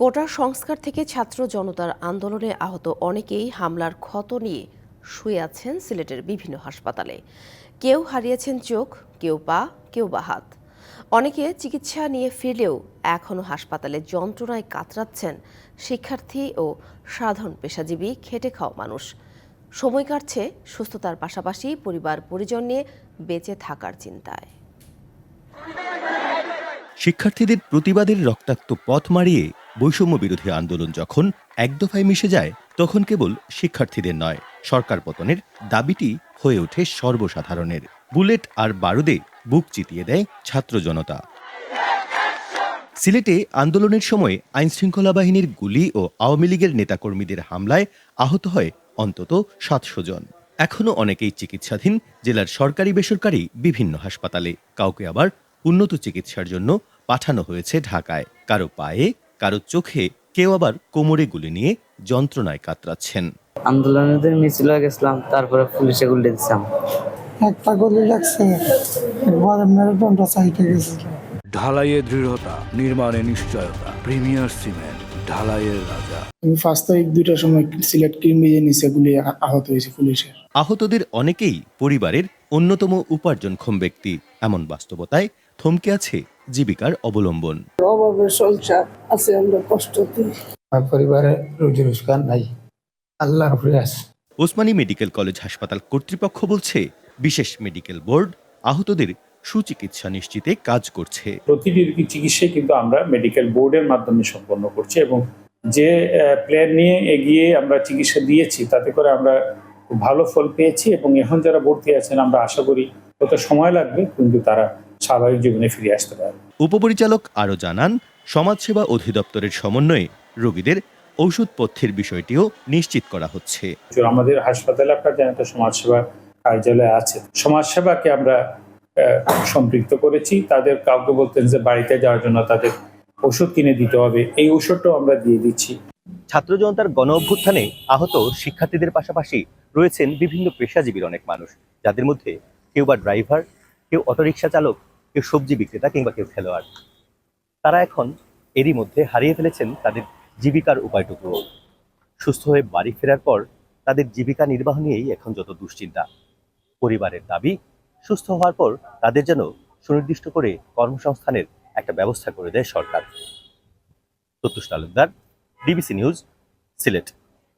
কোটা সংস্কার থেকে ছাত্র জনতার আন্দোলনে আহত অনেকেই হামলার ক্ষত নিয়ে শুয়ে আছেন সিলেটের বিভিন্ন হাসপাতালে। কেউ হারিয়েছেন চোখ, কেউ পা, কেউ বা হাত। অনেকে চিকিৎসা নিয়ে ফিরলেও এখনও হাসপাতালে যন্ত্রণায় কাতরাচ্ছেন শিক্ষার্থী ও সাধারণ পেশাজীবী খেটে খাওয়া মানুষ। সময় কাটছে সুস্থতার পাশাপাশি পরিবার পরিজন নিয়ে বেঁচে থাকার চিন্তায়। শিক্ষার্থীদের প্রতিবাদের রক্তাক্ত পথ মারিয়ে বৈষম্য বিরোধী আন্দোলন যখন এক দফায় মিশে যায়, তখন কেবল শিক্ষার্থীদের নয়, সরকার পতনের দাবিটি হয়ে ওঠে সর্বসাধারণের। বুলেট আর বারুদে বুক চিতিয়ে দেয় ছাত্র জনতা। সিলেটে আন্দোলনের সময় আইনশৃঙ্খলা বাহিনীর গুলি ও আওয়ামী লীগের নেতাকর্মীদের হামলায় আহত হয় অন্তত সাতশো জন। এখনও অনেকেই চিকিৎসাধীন, জেলার সরকারি বেসরকারি বিভিন্ন হাসপাতালে। কাউকে আবার উন্নত চিকিৎসার জন্য পাঠানো হয়েছে ঢাকায়। কারও পায়ে কারও চোখে কেউ আবার কোমরে গুলি নিয়ে যন্ত্রণায় কাতরাচ্ছেন। আন্দোলনের মিছিল গেছিলাম তারপরে পুলিশে গুলি দিচ্ছিলাম। একটা গলি লাগছে একবার মেরুদণ্ড সাইডে গেছিল ঢালাইয়ে দৃঢ়তা নির্মাণে নিশ্চয়তা প্রিমিয়ার সিমেন্ট ঢালাইয়ের রাজা। আমি পাঁচ তারিখ দুইটার সময় সিলেট ক্রিমিজে নিচে গুলি আহত হয়েছে পুলিশের। আহতদের অনেকেই পরিবারের অন্যতম উপার্জনক্ষম ব্যক্তি। এমন বাস্তবতায় থমকে আছে জীবিকার অবলম্বন। অভাবের সংসার আছে আমরা কষ্টতে আমার পরিবারে রুজি রোজগার নাই। আল্লাহর আছে ওসমানী মেডিকেল কলেজ হাসপাতাল কর্তৃপক্ষ বলছে বিশেষ মেডিকেল বোর্ড আহতদের সুচিকিৎসা নিশ্চিতে কাজ করছে। প্রতিটি রোগীর চিকিৎসাই কিন্তু আমরা মেডিকেল বোর্ডের মাধ্যমে সম্পন্ন করছি এবং যে প্ল্যান নিয়ে এগিয়ে আমরা চিকিৎসা দিয়েছি তাতে করে আমরা খুব ভালো ফল পেয়েছি এবং এখন যারা ভর্তি আছেন আমরা আশা করি কত সময় লাগবে কিন্তু তারা স্বাভাবিক জীবনে ফিরে আসতে পারবে উপপরিচালক আরও জানান সমাজসেবা অধিদপ্তরের সমন্বয়ে রোগীদের ঔষধপথ্যের বিষয়টিও নিশ্চিত করা হচ্ছে। আমাদের হাসপাতালে আপনার জানেন তো সমাজসেবা কার্যালয় আছে। সমাজসেবাকে আমরা সম্পৃক্ত করেছি। তাদের কাউকে বলতেন যে বাড়িতে যাওয়ার জন্য তাদের ওষুধ কিনে দিতে হবে। এই ওষুধটাও আমরা দিয়ে দিচ্ছি। ছাত্র জনতার গণ অভ্যুত্থানে আহত শিক্ষার্থীদের পাশাপাশি রয়েছেন বিভিন্ন পেশাজীবীর অনেক মানুষ যাদের মধ্যে কেউ বা ড্রাইভার কেউ অটোরিকশা চালক কেউ সবজি বিক্রেতা কিংবা কেউ খেলোয়াড়। তারা এখন এরই মধ্যে হারিয়ে ফেলেছেন তাদের জীবিকার উপায়টুকুও সুস্থ হয়ে বাড়ি ফেরার পর তাদের জীবিকা নির্বাহ নিয়েই এখন যত দুশ্চিন্তা। পরিবারের দাবি, সুস্থ হওয়ার পর তাদের যেন সুনির্দিষ্ট করে কর্মসংস্থানের একটা ব্যবস্থা করে দেয় সরকার। Pratyush Talukdar, DBC news, Sylhet.